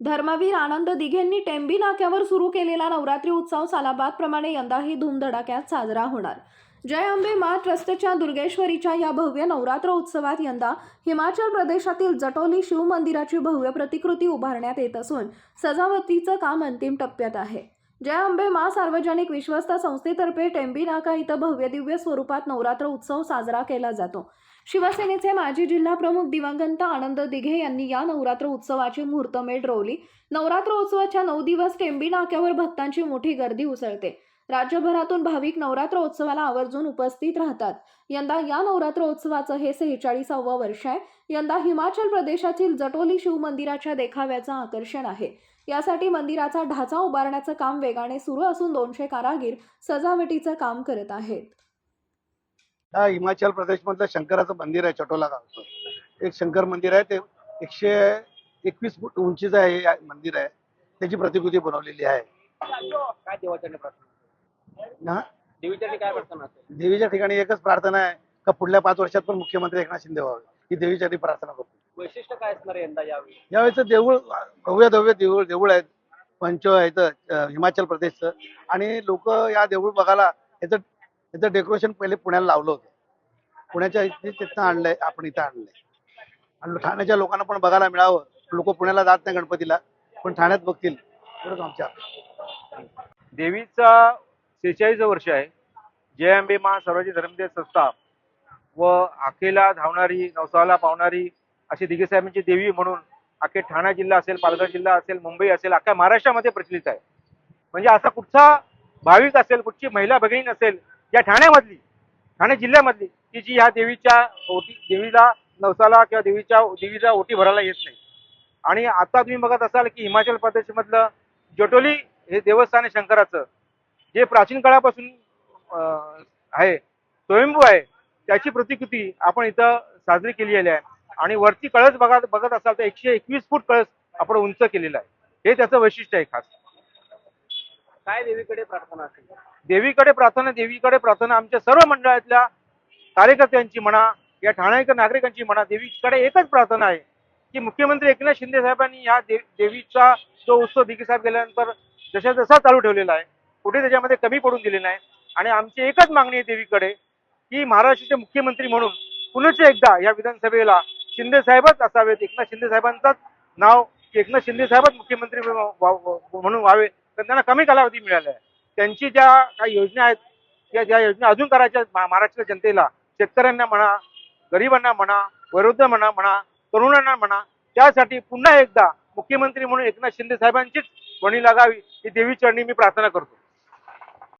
धर्मवीर आनंद दिघेंनी टेंबी नाक्यावर सुरू केलेला नवरात्री उत्सव सालाबादप्रमाणे यंदाही धूमधडाक्यात साजरा होणार. जय अंबे मा ट्रस्टच्या दुर्गेश्वरीच्या या भव्य नवरात्र उत्सवात यंदा हिमाचल प्रदेशातील जटोली शिव मंदिराची भव्य प्रतिकृती उभारण्यात येत असून सजावटीचं काम अंतिम टप्प्यात आहे. जय अंबे मा सार्वजनिक विश्वस्त संस्थेतर्फे टेंबी नाका इथं भव्य दिव्य स्वरूपात नवरात्र उत्सव साजरा केला जातो. शिवसेनेचे माजी जिल्हा प्रमुख दिवंगत आनंद दिघे यांनी या नवरात्र उत्सवाची मुहूर्तमेढ रोवली. नवरात्र उत्सवाच्या नऊ दिवस टेंबी नाक्यावर भक्तांची मोठी गर्दी उसळते. राज्यभरातून भाविक नवरात्र उत्सवाला आवर्जून उपस्थित राहतात. यंदा या नवरात्र उत्सवाचं हे सेहेचाळीसावं वर्ष आहे. यंदा हिमाचल प्रदेशातील जटोली शिव मंदिराच्या देखाव्याचं आकर्षण आहे. यासाठी मंदिराचा ढाचा उभारण्याचं काम वेगाने सुरू असून दोनशे कारागीर सजावटीचं काम करत आहेत. हा हिमाचल प्रदेश मधलं शंकराचं मंदिर आहे चटोला गावचं. एक शंकर मंदिर आहे ते एकशे एकवीस फूट उंचीचं आहे हे मंदिर आहे. त्याची प्रतिकृती बनवलेली आहे. देवाच्या प्रार्थना हा देवीच्या काय प्रार्थना असेल? देवीच्या ठिकाणी एकच प्रार्थना आहे. का पुढल्या पाच वर्षात पण मुख्यमंत्री एकनाथ शिंदे व्हावे. ही देवीच्या ठिकाणी प्रार्थना करतो वैशिष्ट्य काय असणार आहे यंदा यावेळी? यावेळेचं देऊळ भव्य भव्य देऊळ देऊळ आहेत. पंच आहेत हिमाचल प्रदेशचं. आणि लोक या देऊळ बघायला याचं याचं डेकोरेशन पहिले पुण्याला लावलं होतं. पुण्याच्या इथे तिथं आणलंय आपण इथं आणलंय. आणि ठाण्याच्या लोकांना पण बघायला मिळावं. लोक पुण्याला जात नाही गणपतीला. पण ठाण्यात बघतील. एवढंच आमच्या देवीचा सेहेचाळीस वर्ष आहे. जय आंबे मा सर्वाची धर्मदेव संस्था व आखेला धावणारी नवसाला पावणारी अशी दिगेसाहेबांची देवी म्हणून अख्खे ठाणा जिल्हा असेल पालघर जिल्हा असेल मुंबई असेल अख्ख्या महाराष्ट्रामध्ये प्रचलित आहे. म्हणजे असा कुठचा भाविक असेल कुठची महिला भगिनी असेल या ठाण्यामधली ठाणे जिल्ह्यामधली की जी ह्या देवीच्या ओटी देवीला नवसाला किंवा देवीच्या देवीला ओटी भरायला येत नाही. आणि आता तुम्ही बघत असाल की हिमाचल प्रदेशमधलं जटोली हे देवस्थान आहे शंकराचं. जे प्राचीन काळापासून आहे स्वयंभू आहे त्याची प्रतिकृती आपण इथं साजरी केलेली आहे. आणि वरती कळस बघा बघत असाल तर एकशे एकवीस फूट कळस आपण उंच केलेला आहे. हे त्याचं वैशिष्ट्य आहे खास. काय देवीकडे प्रार्थना असेल? देवीकडे प्रार्थना देवीकडे प्रार्थना आमच्या सर्व मंडळातल्या कार्यकर्त्यांची म्हणा या ठाण्याकर नागरिकांची म्हणा देवीकडे एकच प्रार्थना आहे की मुख्यमंत्री एकनाथ शिंदे साहेबांनी या देवीचा जो उत्सव साहेब गेल्यानंतर जशा जसा चालू ठेवलेला आहे. कुठे त्याच्यामध्ये कमी पडून दिले नाही आणि आमची एकच मागणी आहे देवीकडे की महाराष्ट्राचे मुख्यमंत्री म्हणून पुनश्च एकदा या विधानसभेला शिंदे साहेबच असावेत. एकनाथ शिंदे साहेबांचंच नाव एकनाथ शिंदे साहेबच मुख्यमंत्री म्हणून व्हावे. तर त्यांना कमी कालावधी मिळाला आहे त्यांची ज्या काही योजना आहेत त्या ज्या योजना अजून करायच्या महाराष्ट्र जनतेला. शेतकऱ्यांना म्हणा गरिबांना म्हणा वृद्ध म्हणा म्हणा तरुणांना म्हणा त्यासाठी पुन्हा एकदा मुख्यमंत्री म्हणून एकनाथ शिंदे साहेबांचीच वणी लागावी ही देवी चरणी मी प्रार्थना करतो.